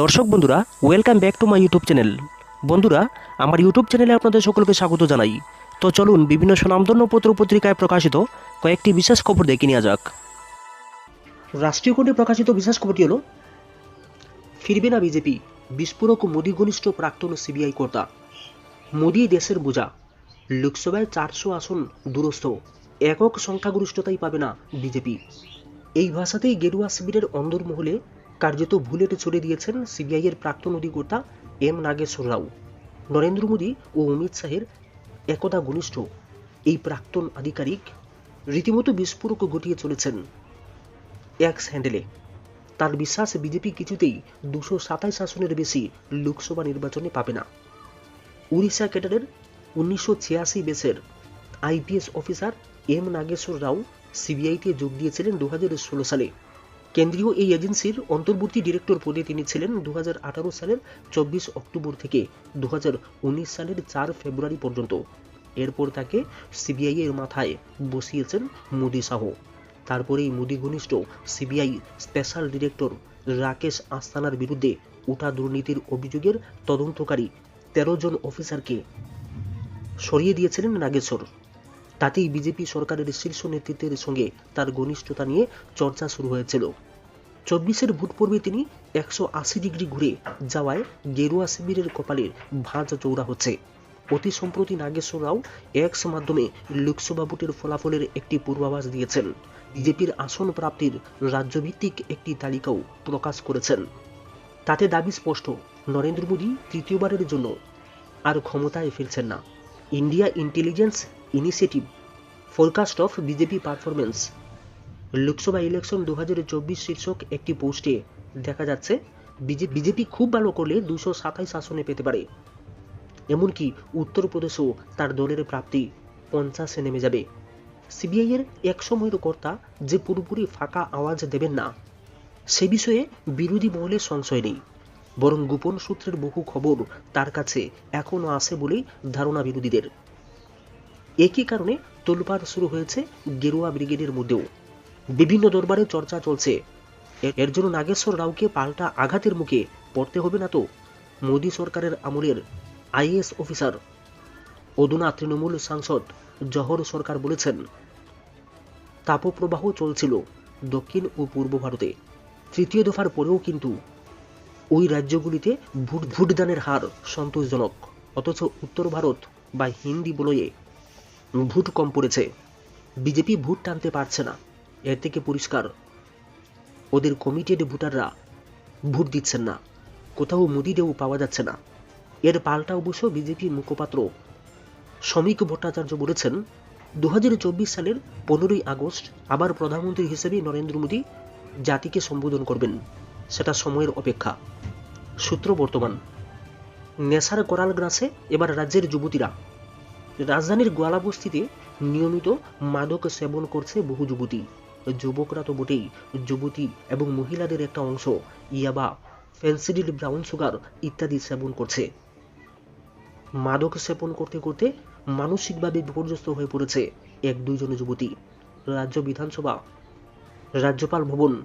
দর্শক বন্ধুরা welcome back to my YouTube channel বন্ধুরা, আমার ইউটিউব চ্যানেলে আপনাদের সকলকে স্বাগত জানাই। তো চলুন বিভিন্ন সুনামধন্য পত্র পত্রিকায় প্রকাশিত কয়েকটি বিশেষ খবর দেখে নেওয়া যাক। রাষ্ট্রীয় কোর্টে প্রকাশিত বিশেষ খবরটি হল, ফিরবে না বিজেপি, বিস্ফোরক মোদী ঘনিষ্ঠ প্রাক্তন সিবিআই কর্তা। মোদী দেশের বোঝা, লোকসভায় চারশো আসন দূরস্থ, একক সংখ্যাগরিষ্ঠতাই পাবে না বিজেপি। এই ভাষাতেই গেরুয়া শিবিরের অন্দরমহলে কার্যত ভুলেট ছড়ে দিয়েছেন সিবিআইয়ের প্রাক্তন অধিকর্তা এম নাগেশ্বর রাও। নরেন্দ্র মোদী ও অমিত শাহের একদা ঘনিষ্ঠ এই প্রাক্তন আধিকারিক রীতিমতো বিস্ফোরক ঘটিয়ে চলেছেন এক্স হ্যান্ডেলে। তার বিশ্বাস বিজেপি কিছুতেই দুশো সাতাইশ আসনের বেশি লোকসভা নির্বাচনে পাবে না। উড়িষ্যা ক্যাডারের উনিশশো ছিয়াশি বেসের IPS officer M Nageswara Rao সিবিআইতে যোগ দিয়েছিলেন দু হাজার ষোলো সালে। কেন্দ্রীয় এই এজেন্সির অন্তর্বর্তী ডিরেক্টর পদে তিনি ছিলেন দু হাজার আঠারো সালের চব্বিশ অক্টোবর থেকে দু হাজার উনিশ সালের চার ফেব্রুয়ারি পর্যন্ত। এরপর তাকে সিবিআই এর মাথায় বসিয়েছেন মোদি শাহ। তারপরেই মোদি ঘনিষ্ঠ সিবিআই স্পেশাল ডিরেক্টর রাকেশ আস্তানার বিরুদ্ধে উঠা দুর্নীতির অভিযোগের তদন্তকারী তেরো জন অফিসারকে সরিয়ে দিয়েছিলেন নাগেশ্বর। তাতেই বিজেপি সরকারের শীর্ষ নেতৃত্বের সঙ্গে তার ঘনিষ্ঠতা নিয়ে চর্চা শুরু হয়েছিল। চব্বিশের ভোট পর্বে তিনি একশো আশি ডিগ্রি ঘুরে যাওয়ায় গেরুয়া শিবিরের কপালের ভাঁজ চৌড়া হচ্ছে। অতি সম্প্রতি নাগেশ্বর রাও এক্স মাধ্যমে লোকসভা ভোটের ফলাফলের একটি পূর্বাভাস দিয়েছেন। বিজেপির আসন প্রাপ্তির রাজ্যভিত্তিক একটি তালিকাও প্রকাশ করেছেন। তাতে দাবি স্পষ্ট, নরেন্দ্র মোদী তৃতীয়বারের জন্য আর ক্ষমতায় ফিরছেন না। India intelligence initiative forecast of BJP performance Lok Sabha election দু হাজার চব্বিশ শীর্ষক একটি পোস্টে দেখা যাচ্ছে বিজেপি খুব ভালো করলে দুশো সাতাইশ আসনে পেতে পারে। এমনকি উত্তরপ্রদেশেও তার দলের প্রাপ্তি পঞ্চাশে নেমে যাবে। সিবিআই এর এক সময়ের কর্তা যে পুরোপুরি ফাঁকা আওয়াজ দেবেন না, সে বিষয়ে বিরোধী মহলে সংশয় নেই। বরং গোপন সূত্রের বহু খবর তার কাছে এখনও আসে বলেই ধারণা বিরোধীদের। একই কারণে তোলপাড় শুরু হয়েছে গেরুয়া ব্রিগেডের মধ্যেও। বিভিন্ন দরবারে চর্চা চলছে। এর- জন্য নাগেশ্বর রাওকে পাল্টা আঘাতের মুখে পড়তে হবে না তো, মোদী সরকারের আমলের আইএস অফিসার। অধুনা তৃণমূল সাংসদ জহর সরকার বলেছেন, তাপপ্রবাহ চলছিল দক্ষিণ ও পূর্ব ভারতে। তৃতীয় দফার পরেও কিন্তু ওই রাজ্যগুলিতে ভোট ভোটদানের হার সন্তোষজনক। অথচ উত্তর ভারত বা হিন্দি বলয়ে ভোট কম পড়েছে। বিজেপি ভোট টানতে পারছে না। এর থেকে পরিষ্কার, ওদের কমিটেড ভোটাররা ভোট দিচ্ছেন না। কোথাও মোদিদেও পাওয়া যাচ্ছে না। এর পাল্টা অবশ্য বিজেপি মুখপাত্র শ্রমিক ভট্টাচার্য বলেছেন দু হাজার চব্বিশ সালের পনেরোই আগস্ট আবার প্রধানমন্ত্রী হিসেবে নরেন্দ্র মোদী জাতিকে সম্বোধন করবেন। সেটা সময়ের অপেক্ষা। সূত্র বর্তমান। নেশার করাল গ্রাসে এবার রাজ্যের যুবতীরা রাজধানীর গোয়ালাবস্তিতে নিয়মিত মাদক সেবন করছে বহু যুবতী। যুবকরা তো বটেই, যুবতী এবং মহিলাদের একটা অংশ, ইয়াবা, ফেন্সিডিল, ব্রাউন সুগার ইত্যাদি সেবন করছে। মাদক সেবন করতে করতে মানসিকভাবে বিপর্যস্ত হয়ে পড়েছে এক দুইজন যুবতী। রাজ্য বিধানসভা, রাজ্যপাল ভবন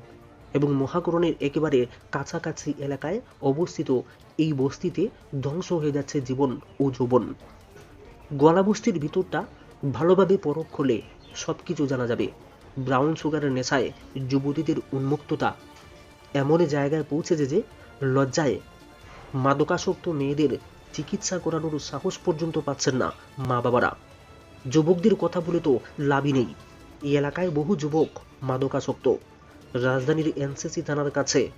এবং মহাকরণের একেবারে কাছাকাছি এলাকায় অবস্থিত এই বস্তিতে ধ্বংস হয়ে যাচ্ছে জীবন ও যৌবন। গলাবস্তির ভিতরটা ভালোভাবে পরখ করলে সব কিছু জানা যাবে। ব্রাউন সুগারের নেশায় যুবতীদের উন্মুক্ততা। এমন জায়গায় পৌঁছেছে যে লজ্জায় মাদকাসক্ত মেয়েদের চিকিৎসা করানোর সাহস পর্যন্ত পাচ্ছেন না মা বাবারা যুবকদের কথা বলে তো লাভই নেই। এই এলাকায় বহু যুবক মাদকাসক্ত। রাজধানীর এনসিসি থানার কাছে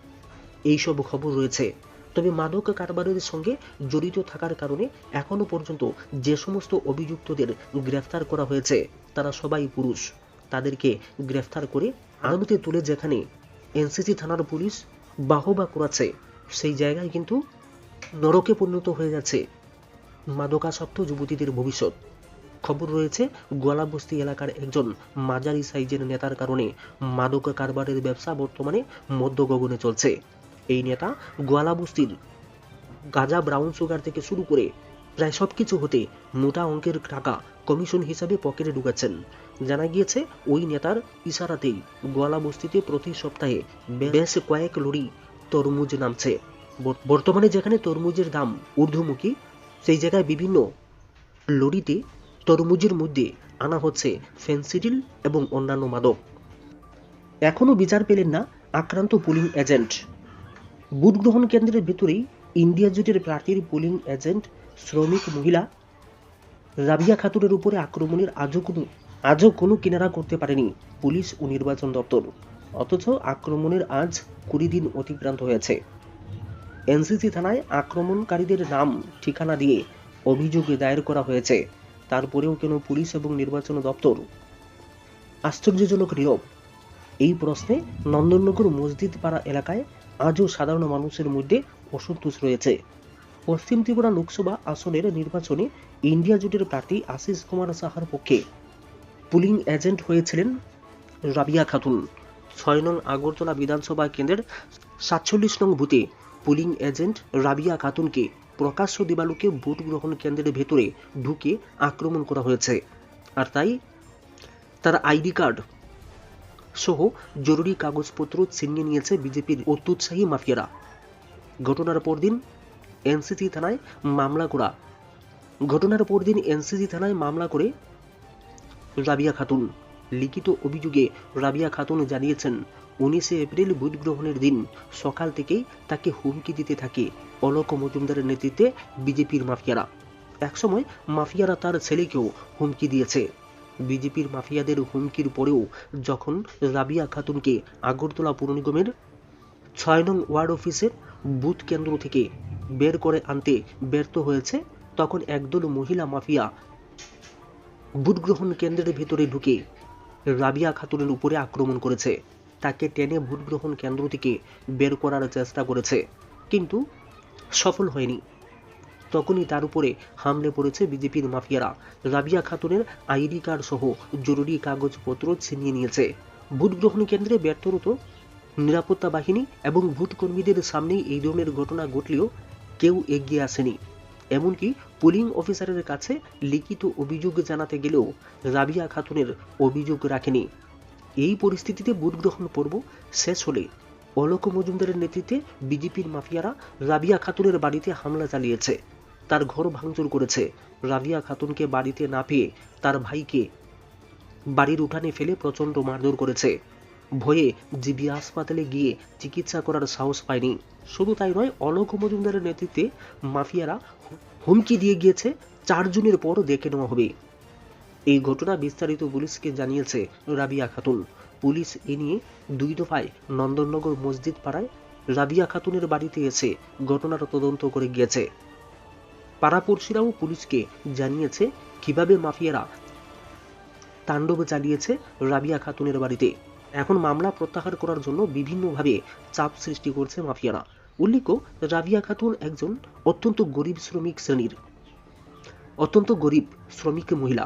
এইসব খবর রয়েছে। তবে মাদক কারবারের সঙ্গে জড়িত থাকার কারণে এখনও পর্যন্ত যে সমস্ত অভিযুক্তদের গ্রেফতার করা হয়েছে, তারা সবাই পুরুষ। তাদেরকে গ্রেফতার করে আদালতে তুলে যেখানে এনসিসি থানার পুলিশ বাহবা করাচ্ছে সেই জায়গায় কিন্তু নরকে পরিণত হয়ে যাচ্ছে মাদকাসক্ত যুবতীদের ভবিষ্যৎ। খবর রয়েছে, গোয়ালাবস্তি এলাকার একজন মাঝারি সাইজের নেতার কারণে মাদক কারবারের ব্যবসা বর্তমানে মধ্য গগনে চলছে। এই নেতা গোয়ালাবস্তির গাজা ব্রাউন সুগার থেকে শুরু করে প্রায় সবকিছু হতে মোটা অঙ্কের টাকা কমিশন হিসাবে পকেটে ঢুকাচ্ছেন। জানা গিয়েছে, ওই নেতার ইশারাতেই গোয়ালাবস্তিতে প্রতি সপ্তাহে বেশ কয়েক লরি তরমুজ নামছে। বর- বর্তমানে যেখানে তরমুজের দাম ঊর্ধ্বমুখী, সেই জায়গায় বিভিন্ন লরিতে তরমুজের মধ্যে আনা হচ্ছে ফেন্সিডিল এবং অন্যান্য মাদক। এখনও বিচার পেলেন না আক্রান্ত পুলিং এজেন্ট ভোট গ্রহণ কেন্দ্রের ভেতরেই ইন্ডিয়া জোটের প্রার্থীর পোলিং এজেন্ট শ্রমিক মহিলা রাবিয়া খাতুনের উপরে আক্রমণের আজও কোনো আজও কোনো কিনারা করতে পারেনি পুলিশ ও নির্বাচন দপ্তর। অথচ আক্রমণের আজ কুড়ি দিন অতিক্রান্ত হয়েছে। এনসিসি থানায় আক্রমণকারীদের নাম, ঠিকানা দিয়ে অভিযোগ দায়ের করা হয়েছে। তারপরেও কেন পুলিশ এবং নির্বাচন দপ্তর আশ্চর্যজনক নীরব? এই প্রশ্নে নন্দননগর মসজিদ পাড়া এলাকায় আজও সাধারণ মানুষের মধ্যে অসন্তোষ রয়েছে। পশ্চিম ত্রিপুরা লোকসভা আসনের নির্বাচনে ইন্ডিয়া জোটের প্রার্থী আশিস কুমার সাহার পক্ষে পুলিং এজেন্ট হয়েছিলেন রাবিয়া খাতুন। ছয় নং আগরতলা বিধানসভা কেন্দ্রের সাতচল্লিশ নং বুথে পুলিং এজেন্ট রাবিয়া খাতুনকে প্রকাশ্য দিবালোকে ভোট গ্রহণ কেন্দ্রের ভেতরে ঢুকে আক্রমণ করা হয়েছে। আর তাই তার আইডি কার্ড সহ জরুরি কাগজপত্র ছিনিয়ে নিয়েছে বিজেপির অত্যুৎসাহী মাফিয়ারা। ঘটনার পরদিন এনসিসি থানায় মামলা করা। ঘটনার পরদিন এনসিসি থানায় মামলা করে রাবিয়া খাতুন। লিখিত অভিযোগে রাবিয়া খাতুন জানিয়েছেন, উনিশে এপ্রিল ভোট গ্রহণের দিন সকাল থেকেই তাকে হুমকি দিতে থাকে অলোক মজুমদারের নেতৃত্বে বিজেপির মাফিয়ারা। একসময় মাফিয়ারা তার ছেলেকেও হুমকি দিয়েছে। বিজেপির মাফিয়াদের হুমকির পরেও যখন রাবিয়া খাতুনকে আগরতলা পুর নিগমের ছয় নং ওয়ার্ড অফিসের বুথ কেন্দ্র থেকে বের করে আনতে ব্যর্থ হয়েছে, তখন একদল মহিলা মাফিয়া ভোট গ্রহণ কেন্দ্রের ভেতরে ঢুকে রাবিয়া খাতুনের উপরে আক্রমণ করেছে। তাকে টেনে ভোট গ্রহণ কেন্দ্র থেকে বের করার চেষ্টা করেছে, কিন্তু সফল হয়নি। তখনই তার উপরে হামলে পড়েছে বিজেপির মাফিয়ারা। রাবিয়া খাতুনের আইডি কার্ড সহ জরুরি কাগজপত্র ছিনিয়ে নিয়েছে। ভোট গ্রহণ কেন্দ্রে ব্যর্থরত নিরাপত্তা বাহিনী এবং ভোট কর্মীদের সামনেই এই ধরনের ঘটনা ঘটলেও কেউ এগিয়ে আসেনি। এমনকি পুলিং অফিসারের কাছে লিখিত অভিযোগ জানাতে গেলেও রাবিয়া খাতুনের অভিযোগ রাখেনি। এই পরিস্থিতিতে ভোট গ্রহণ পর্ব শেষ হলে অলোক মজুমদারের নেতৃত্বে বিজেপির মাফিয়ারা রাবিয়া খাতুনের বাড়িতে হামলা চালিয়েছে। তার ঘর ভাঙচুর করেছে। রাবিয়া খাতুনকে বাড়িতে না পেয়ে তার ভাইকে বাড়ির উঠানে ফেলে প্রচণ্ড মারধর করেছে। ভয়ে জিবি হাসপাতালে গিয়ে চিকিৎসা করার সাহস পায়নি। শুধু তাই নয়, অলোক মজুমদারের নেতৃত্বে মাফিয়ারা হুমকি দিয়ে গিয়েছে চার চারজনের পর দেখে নেওয়া হবে। এই ঘটনা বিস্তারিত পুলিশকে জানিয়েছে রাবিয়া খাতুন। পুলিশ এ নিয়ে দুই দফায় নন্দননগর মসজিদ পাড়ায় রাবিয়া খাতুনের বাড়িতে এসে ঘটনার তদন্ত করে গিয়েছে। পাড়াপড়শিরাও পুলিশকে জানিয়েছে কীভাবে মাফিয়ারা তাণ্ডব চালিয়েছে রাবিয়া খাতুনের বাড়িতে। এখন মামলা প্রত্যাহার করার জন্য বিভিন্নভাবে চাপ সৃষ্টি করছে মাফিয়ারা। উল্লেখ্য, রাবিয়া খাতুন একজন অত্যন্ত গরিব শ্রমিক শ্রেণির। অত্যন্ত গরিব শ্রমিক মহিলা।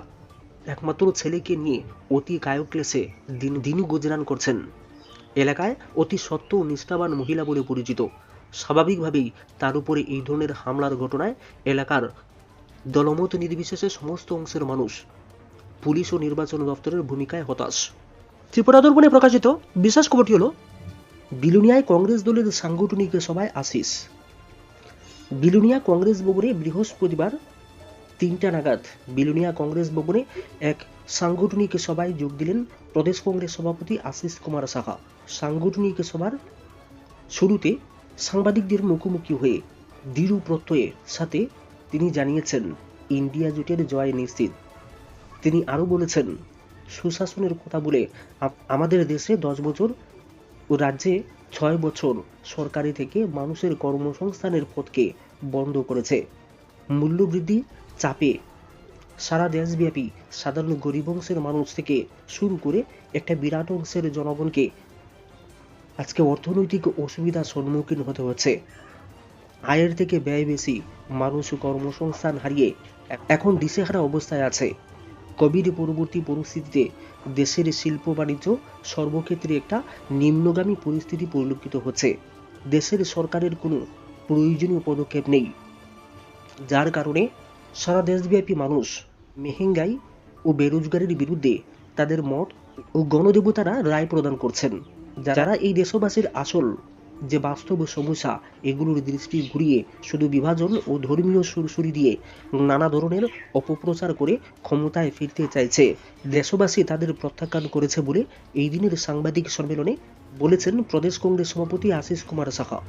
একমাত্র ছেলেকে নিয়ে অতি কায়ক্লেশে দিন দিন গুজরান করছেন। এলাকায় অতি সত্য নিষ্ঠাবান মহিলা বলে পরিচিত। স্বাভাবিকভাবেই তার উপরে এই ধরনের হামলার ঘটনায় এলাকার দলমত নির্বিশেষে সমস্ত অংশের মানুষ পুলিশ ও নির্বাচন দপ্তরের ভূমিকায় হতাশ। ত্রিপুরা দর্পণে প্রকাশিত বিশেষ খবরটি হল, বিলুনিয়ায় কংগ্রেস দলের সাংগঠনিক সভায় আশিস। বিলুনিয়া কংগ্রেস ভবনে বৃহস্পতিবার তিনটা নাগাদ বিলুনিয়া কংগ্রেস ভবনে এক সাংগঠনিক সভায় যোগ দিলেন প্রদেশ কংগ্রেস সভাপতি আশিস কুমার সাহা। সাংগঠনিক সভার শুরুতে সাংবাদিকদের মুখোমুখি হয়ে দৃঢ় প্রত্যয়ের সাথে তিনি জানিয়েছেন, ইন্ডিয়া জোটের জয় নিশ্চিত। তিনি আরও বলেছেন, সুশাসনের কথা বলে আমাদের দেশে দশ বছর ও রাজ্যে ছয় বছর সরকারি থেকে মানুষের কর্মসংস্থানের পথকে বন্ধ করেছে। মূল্যবৃদ্ধি চাপে সারা দেশব্যাপী সাধারণ গরিব অংশের মানুষ থেকে শুরু করে একটা বিরাট অংশের জনগণকে আজকে অর্থনৈতিক অসুবিধার সম্মুখীন হতে হচ্ছে। আয়ের থেকে ব্যয় বেশি, মানুষ কর্মসংস্থান হারিয়ে এখন দিশেহারা অবস্থায় আছে। কোভিড পরবর্তী পরিস্থিতিতে দেশের শিল্প বাণিজ্য সর্বক্ষেত্রে একটা নিম্নগামী পরিস্থিতি পরিলক্ষিত হচ্ছে। দেশের সরকারের কোনো প্রয়োজনীয় পদক্ষেপ নেই। যার কারণে সারা দেশব্যাপী মানুষ মেহেঙ্গাই ও বেরোজগারের বিরুদ্ধে তাদের মত ও গণদেবতারা রায় প্রদান করছেন। যারা এই দেশবাসীর আসল যে বাস্তব সমস্যা, এগুলোর দৃষ্টি ঘুরিয়ে শুধু বিভাজন ও ধর্মীয় সুরসুরি দিয়ে নানা ধরনের অপপ্রচার করে ক্ষমতায় ফিরতে চাইছে। দেশবাসী তাদের প্রত্যাখ্যান করেছে বলে এই দিনের সাংবাদিক সম্মেলনে বলেছেন প্রদেশ কংগ্রেস সভাপতি আশিস কুমার সাহা।